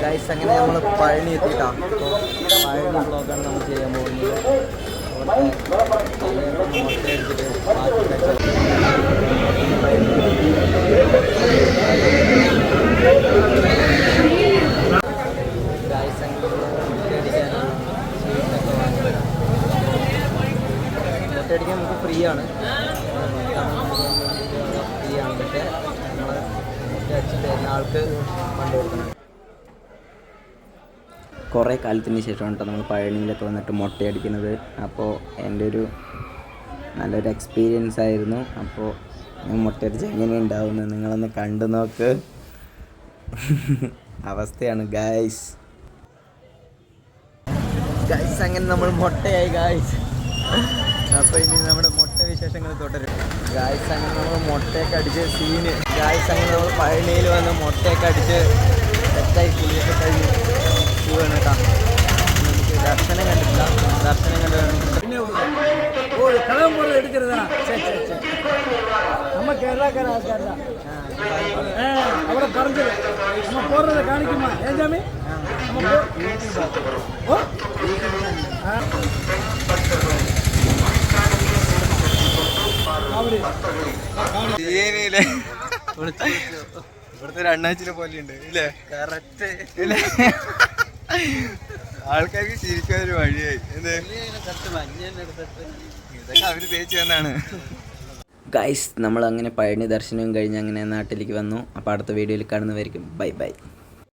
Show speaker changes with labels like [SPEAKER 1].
[SPEAKER 1] Guys അങ്ങനെ നമ്മൾ പഴനി എത്തിയിട്ടാണ് അപ്പോൾ പഴനി ബ്ലോഗാണ് നമ്മൾ ചെയ്യാൻ പോകുന്നത്. ഗൈസ് നമുക്ക് ഫ്രീ ആണ് ഫ്രീ ആണ് പക്ഷേ നമ്മൾ മുട്ടയടിച്ച് തരുന്ന ആൾക്ക് ഫണ്ട് കുറേ കാലത്തിന് ശേഷമാണ് കേട്ടോ നമ്മൾ പഴനിയിലൊക്കെ വന്നിട്ട് മുട്ടയടിക്കുന്നത്. അപ്പോൾ എന്റെ ഒരു നല്ലൊരു എക്സ്പീരിയൻസ് ആയിരുന്നു. അപ്പോൾ മുട്ടയടിച്ച് എങ്ങനെ ഉണ്ടാവുമെന്ന് നിങ്ങളൊന്ന് കണ്ടു നോക്ക്. അവസ്ഥയാണ് ഗായ്സ് ഗായ്സ് അങ്ങനെ നമ്മൾ മുട്ടയായി ഗായ്സ് അപ്പോൾ ഇനി നമ്മുടെ മുട്ട വിശേഷങ്ങൾ തുടരും. ഗായ്സ് അങ്ങനെ നമ്മൾ മുട്ടയൊക്കെ അടിച്ച് സീന് ഗായ്സ് അങ്ങനെ നമ്മൾ പഴനിയിൽ വന്ന് മുട്ടയൊക്കെ അടിച്ച് സെറ്റായി കുളിയൊക്കെ കഴിഞ്ഞ്. പോവാണ് കേട്ടോ നമുക്ക് ദർശനം കണ്ടിട്ടില്ല ദർശനം കണ്ട്
[SPEAKER 2] പിന്നെ ஒரு கிளம்புறது எடுக்கிறதா சரி சரி சரி நம்ம கேரளாக்கார ஆள்கார் தான் அவரை பறந்துரு நம்ம போடுறத காணிக்குமா ஏன் சாமி நம்ம போ- ஓ ஆ. காமெடி.
[SPEAKER 3] ബിരിയാണിയിലെ ഇവിടുത്തെ ഒരു അണ്ണാച്ചിനെ പോലെയുണ്ട് ഇല്ലേ
[SPEAKER 1] കറക്റ്റ്
[SPEAKER 3] ഇല്ലേ ആൾക്കാർക്ക് ചിരിക്കാൻ ഒരു വഴിയായി ഇതൊക്കെ അവർ തേച്ച് തന്നാണ്.
[SPEAKER 1] ഗൈസ് നമ്മൾ അങ്ങനെ പഴനി ദർശനവും കഴിഞ്ഞ് അങ്ങനെ നാട്ടിലേക്ക് വന്നു. അപ്പോൾ അടുത്ത വീഡിയോയിൽ കാണുന്നവരിക്കും ബൈ ബൈ